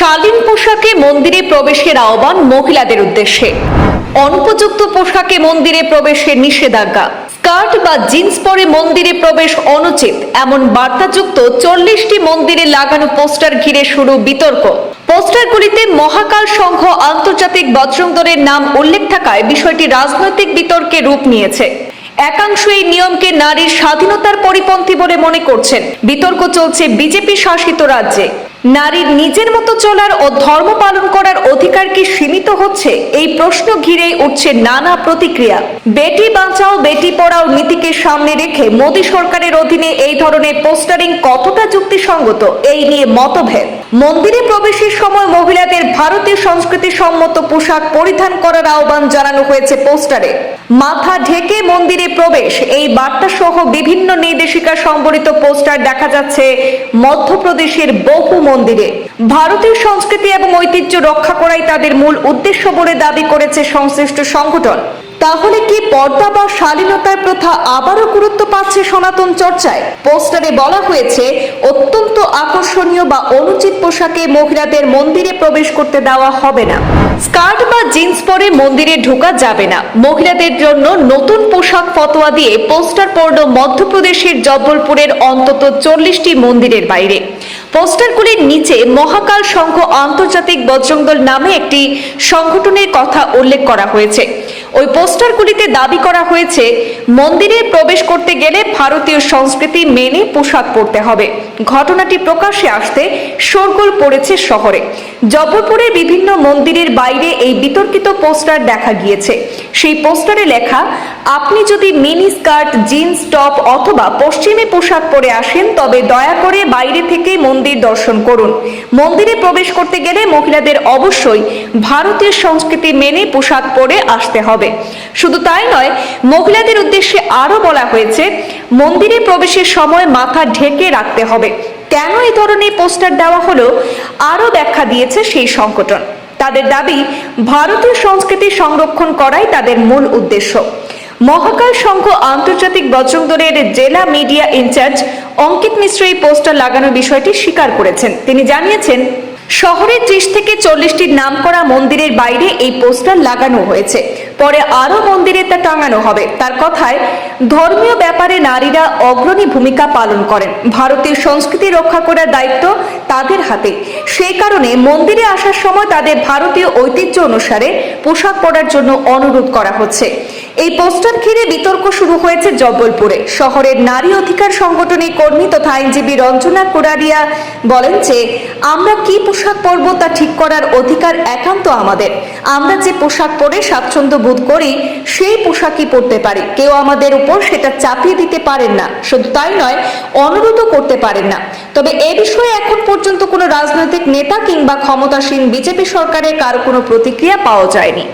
শালীন পোশাকে মন্দিরে প্রবেশের আহ্বান মহিলাদের উদ্দেশ্যে। অনুপযুক্ত পোশাকে মন্দিরে প্রবেশের নিষেধাজ্ঞা। স্কার্ট বা জিন্স পরে মন্দিরে প্রবেশ অনুচিত, এমন বার্তাযুক্ত চল্লিশটি মন্দিরে লাগানো পোস্টার ঘিরে শুরু বিতর্ক। পোস্টারগুলিতে মহাকাল সংঘ আন্তর্জাতিক বজরং দলের নাম উল্লেখ থাকায় বিষয়টি রাজনৈতিক বিতর্কে রূপ নিয়েছে। একাংশ এই নিয়মকে নারীর স্বাধীনতার পরিপন্থী বলে মনে করছেন। বিতর্ক চলছে বিজেপি শাসিত রাজ্যে। নারীর নিজের মতো চলার ও ধর্ম পালন করার অধিকার কি সীমিত হচ্ছে? এই প্রশ্ন ঘিরে উঠছে নানা প্রতিক্রিয়া। বেটি বাঁচাও, বেটি পড়াও নীতিকে সামনে রেখে মোদী সরকারের অধীনে এই ধরনের পোস্টারিং কতটা যুক্তিসঙ্গত? এই নিয়ে মতভেদ। মন্দিরে প্রবেশের সময় মহিলাদের ভারতীয় সংস্কৃতি সম্মত পোশাক পরিধান করার আহ্বান জানানো হয়েছে পোস্টারে। মাথা ঢেকে মন্দিরে প্রবেশ, এই বার্তা সহ বিভিন্ন নির্দেশিকা সম্বলিত পোস্টার দেখা যাচ্ছে মধ্যপ্রদেশের বহু মন্দিরে। ভারতীয় সংস্কৃতি এবং ঐতিহ্য রক্ষা করাই তাদের মূল উদ্দেশ্য বলে দাবি করেছে সংশ্লিষ্ট সংগঠন। তাহলে কি পর্দা বা শালীনতার প্রথা আবারও গুরুত্ব পাচ্ছে সনাতন চর্চায়? পোস্টারে বলা হয়েছে, অত্যন্ত আকর্ষণীয় বা অনুচিত পোশাকে মহিলাদের মন্দিরে প্রবেশ করতে দেওয়া হবে না। স্কার্ট বা জিন্স পরে মন্দিরে ঢোকা যাবে না। মহিলাদের জন্য নতুন পোশাক ফতোয়া দিয়ে পোস্টার পড়ল মধ্যপ্রদেশের জব্বলপুরের অন্তত চল্লিশটি মন্দিরের বাইরে। পোস্টারগুলির নিচে মহাকাল সংঘ আন্তর্জাতিক বজরংদল নামে একটি সংগঠনের কথা উল্লেখ করা হয়েছে। ওই পোস্টারগুলিতে দাবি করা হয়েছে, মন্দিরে প্রবেশ করতে গেলে ভারতীয় সংস্কৃতি মেনে পোশাক পরতে হবে। ঘটনাটি প্রকাশ্যে আসতে শোরগোল পড়েছে শহরে। জব্বলপুরের বিভিন্ন মন্দিরের বাইরে এই বিতর্কিত পোস্টার দেখা গিয়েছে। সেই পোস্টারে লেখা, আপনি যদি মিনি স্কার্ট, জিন্স, টপ অথবা পশ্চিমী পোশাক পরে আসেন, তবে দয়া করে বাইরে থেকে মন্দির দর্শন করুন। মন্দিরে প্রবেশ করতে গেলে মহিলাদের অবশ্যই ভারতীয় সংস্কৃতি মেনে পোশাক পরে আসতে হবে। শুধু তাই নয়, মহিলাদের উদ্দেশ্যে আরও বলা হয়েছে, মন্দিরে প্রবেশের সময় মাথা ঢেকে রাখতে হবে। কেন এই ধরনের পোস্টার দেওয়া হলো আরও ব্যাখ্যা দিয়েছে সেই সংগঠন। তাদের দাবি, ভারতীয় সংস্কৃতি সংরক্ষণ করাই তাদের মূল উদ্দেশ্য। মহাকাল সংঘ আন্তর্জাতিক বজরং দলের জেলা মিডিয়া ইনচার্জ অঙ্কিত মিশ্র এই পোস্টার লাগানোর বিষয়টি স্বীকার করেছেন। তিনি জানিয়েছেন শহরের ত্রিশ থেকে চল্লিশটি নামকরা মন্দিরের বাইরে এই পোস্টার লাগানো হয়েছে। পরে আরও মন্দিরে তা টাঙানো হবে। তার কথায়, ধর্মীয় ব্যাপারে নারীরা অগ্রণী ভূমিকা পালন করেন। ভারতীয় সংস্কৃতি রক্ষা করার দায়িত্ব তাদের হাতে। সেই কারণে মন্দিরে আসার সময় তাদের ভারতীয় ঐতিহ্য অনুসারে পোশাক পরার জন্য অনুরোধ করা হচ্ছে। এই পোস্টার ঘিরে বিতর্ক শুরু হয়েছে জব্বলপুরে শহরের নারী অধিকার সংগঠনের কর্মী তথা আইনজীবী রঞ্জনা কোরারিয়া বলেন যে, আমরা কি পোশাক পরব তা ঠিক করার অধিকার একান্ত আমাদের। আমরা যে পোশাক পরে স্বাচ্ছন্দ্য বোধ করি, সেই পোশাকই পরতে পারি। কেউ আমাদের উপর সেটা চাপিয়ে দিতে পারেন না। শুধু তাই নয়, অনুরোধও করতে পারেন না। তবে এ বিষয়ে এখন পর্যন্ত কোনো রাজনৈতিক নেতা কিংবা ক্ষমতাসীন বিজেপি সরকারের কারও কোনো প্রতিক্রিয়া পাওয়া যায়নি।